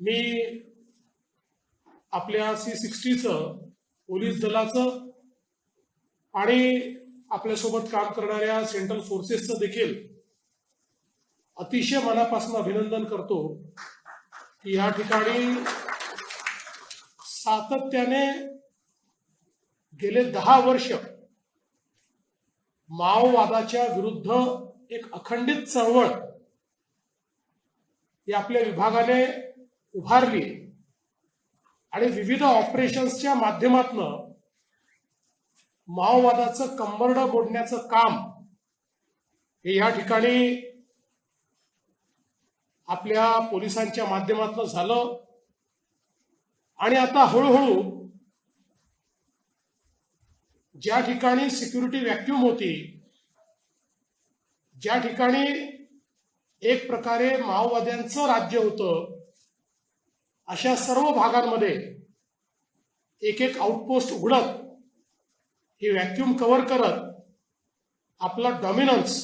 मी आपल्या C सिक्स्टीचं police दलाचं आणि आपल्यासोबत काम करणाऱ्या सेंट्रल फोर्सेसचं देखील अतिशय मनापासून अभिनंदन करतो की या ठिकाणी सातत्याने गेले दहा वर्ष माओवादाच्या विरुद्ध एक अखंडित चळवळ ही आपल्या विभागाने उभारली. आणि विविध ऑपरेशन्सच्या माध्यमातून माओवादाचं कंबरड बोडण्याचं काम हे या ठिकाणी आपल्या पोलिसांच्या माध्यमातून झालं. आणि आता हळूहळू ज्या ठिकाणी सिक्युरिटी व्हॅक्युम होती ज्या ठिकाणी एक प्रकारे माओवाद्यांचं राज्य होतं अशा सर्व भागांमध्ये एक एक आउटपोस्ट उघडत ही व्हॅक्युम कव्हर करत आपला डॉमिनन्स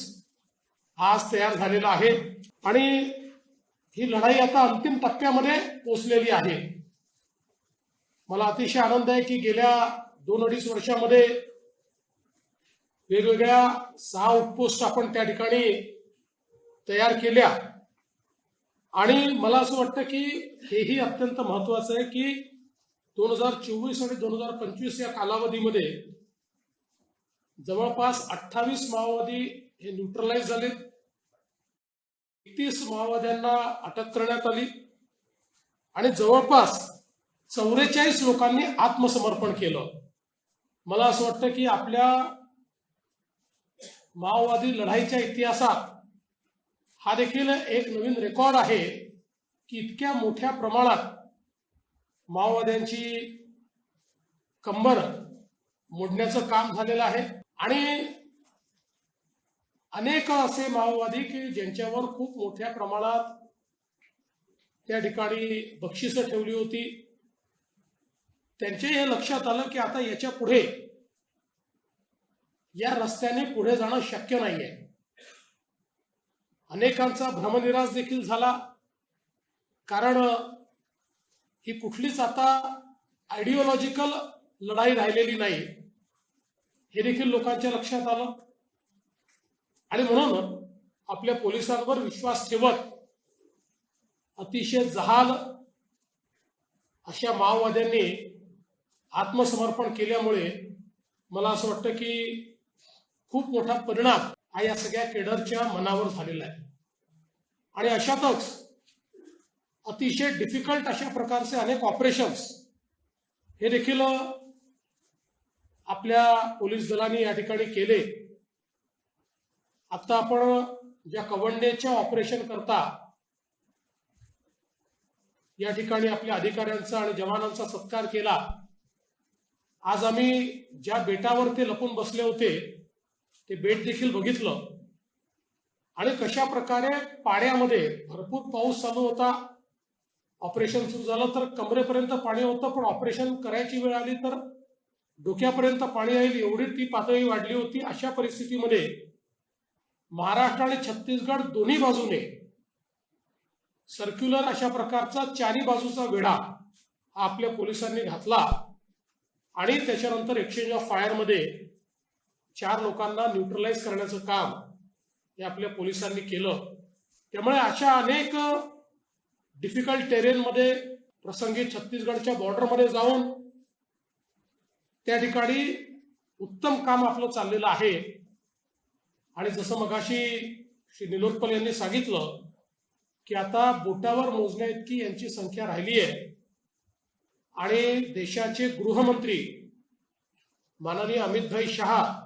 आज तयार झालेला आहे. आणि ही लढाई आता अंतिम टप्प्यामध्ये पोचलेली आहे. मला अतिशय आनंद आहे की गेल्या दोन अडीच वर्षामध्ये वेगवेगळ्या सहा आउटपोस्ट आपण त्या ठिकाणी तयार केल्या. आणि मला असं वाटतं की हेही अत्यंत महत्वाचं आहे की दोन हजार चोवीस आणि दोन हजार पंचवीस या कालावधीमध्ये जवळपास अठ्ठावीस माओवादी हे न्यूट्रलाइज झाले एकतीस माओवाद्यांना अटक करण्यात आली. आणि जवळपास चौवेचाळीस लोकांनी आत्मसमर्पण केलं. मला असं वाटतं की आपल्या माओवादी लढाईच्या इतिहासात हा देखील एक नवीन रेकॉर्ड आहे की इतक्या मोठ्या प्रमाणात माओवाद्यांची कंबर मोडण्याचं काम झालेलं आहे. आणि अनेक असे माओवादी की ज्यांच्यावर खूप मोठ्या प्रमाणात त्या ठिकाणी बक्षिसं ठेवली होती. त्यांचे हे लक्षात आलं की आता याच्यापुढे या रस्त्याने पुढे जाणं शक्य नाहीये. अनेकांचा भ्रमनिराश देखील झाला. कारण ही कुठलीच आता आयडिओलॉजिकल लढाई राहिलेली नाही. हे देखील लोकांच्या लक्षात आलं. आणि म्हणून आपल्या पोलिसांवर विश्वास ठेवत अतिशय जहाल अशा माओवाद्यांनी आत्मसमर्पण केल्यामुळे मला असं वाटतं की खूप मोठा परिणाम हा या सगळ्या केडरच्या मनावर झालेला आहे. आणि अशातच अतिशय डिफिकल्ट अशा प्रकारचे अनेक ऑपरेशन्स हे देखील आपल्या पोलीस दलाने या ठिकाणी केले. आता आपण ज्या कवंडेच्या ऑपरेशन करता या ठिकाणी आपल्या अधिकाऱ्यांचा आणि जवानांचा सत्कार केला. आज आम्ही ज्या बेटावर ते लपून बसले होते ते बेट देखील बघितलं. आणि कशा प्रकारे पाण्यामध्ये भरपूर पाऊस चालू होता ऑपरेशन सुरू झालं तर कमरेपर्यंत पाणी होतं पण ऑपरेशन करायची वेळ आली तर डोक्यापर्यंत पाणी येईल एवढी ती पातळी वाढली होती. अशा परिस्थितीमध्ये महाराष्ट्र आणि छत्तीसगड दोन्ही बाजूने सर्क्युलर अशा प्रकारचा चारी बाजूचा वेढा हा आपल्या पोलिसांनी घातला आणि त्याच्यानंतर एक्सचेंज ऑफ फायरमध्ये चार लोकांना न्यूट्रलाइज करण्याचं काम हे आपल्या पोलिसांनी केलं. त्यामुळे अशा अनेक डिफिकल्ट टेरेनमध्ये प्रसंगी छत्तीसगडच्या बॉर्डरमध्ये जाऊन त्या ठिकाणी उत्तम काम आपलं चाललेलं आहे. आणि जसं मगाशी श्री निलोत्पल यांनी सांगितलं की आता बोटावर मोजण्या इतकी यांची संख्या राहिली आहे. आणि देशाचे गृहमंत्री माननीय अमितभाई शहा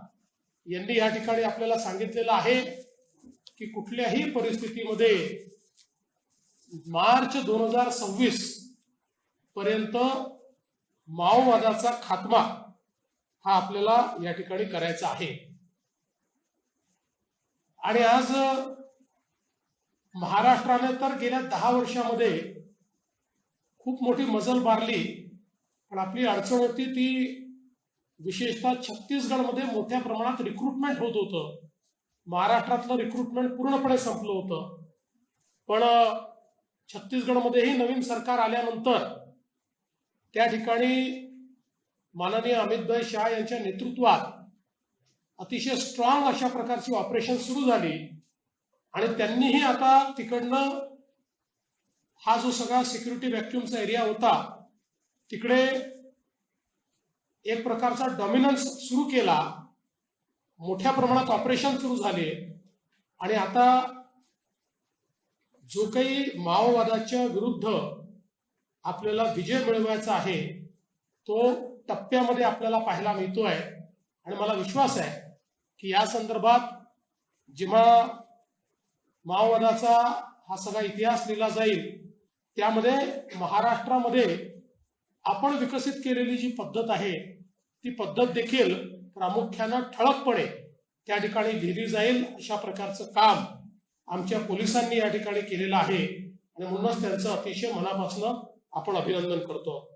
यांनी या ठिकाणी आपल्याला सांगितलेलं आहे की कुठल्याही परिस्थितीमध्ये मार्च दोन हजार सव्वीस पर्यंत माओवादाचा खात्मा हा आपल्याला या ठिकाणी करायचा आहे. आणि आज महाराष्ट्राने तर गेल्या दहा वर्षामध्ये खूप मोठी मजल मारली पण आपली अडचण होती ती विशेषतः छत्तीसगडमध्ये मोठ्या प्रमाणात रिक्रुटमेंट होत होतं. महाराष्ट्रातलं रिक्रुटमेंट पूर्णपणे संपलं होतं. पण छत्तीसगडमध्येही नवीन सरकार आल्यानंतर त्या ठिकाणी माननीय अमितभाई शहा यांच्या नेतृत्वात अतिशय स्ट्रॉंग अशा प्रकारची ऑपरेशन सुरू झाली. आणि त्यांनीही आता तिकडनं हा जो सगळा सिक्युरिटी व्हॅक्युमचा एरिया होता तिकडे एक प्रकारचा डॉमिनन्स सुरू केला. मोठ्या प्रमाणात ऑपरेशन सुरू झाले. आणि आता जो काही माओवादाच्या विरुद्ध आपल्याला विजय मिळवायचा आहे तो टप्प्यामध्ये आपल्याला पाहायला मिळतोय. आणि मला विश्वास आहे की या संदर्भात जेव्हा माओवादाचा हा सगळा इतिहास लिहिला जाईल त्यामध्ये महाराष्ट्रामध्ये आपण विकसित केलेली जी पद्धत आहे ती पद्धत देखील प्रामुख्यानं ठळकपणे त्या ठिकाणी लिहिली जाईल अशा प्रकारचं काम आमच्या पोलिसांनी या ठिकाणी केलेलं आहे. आणि म्हणूनच त्यांचं अतिशय मनापासून आपण अभिनंदन करतो.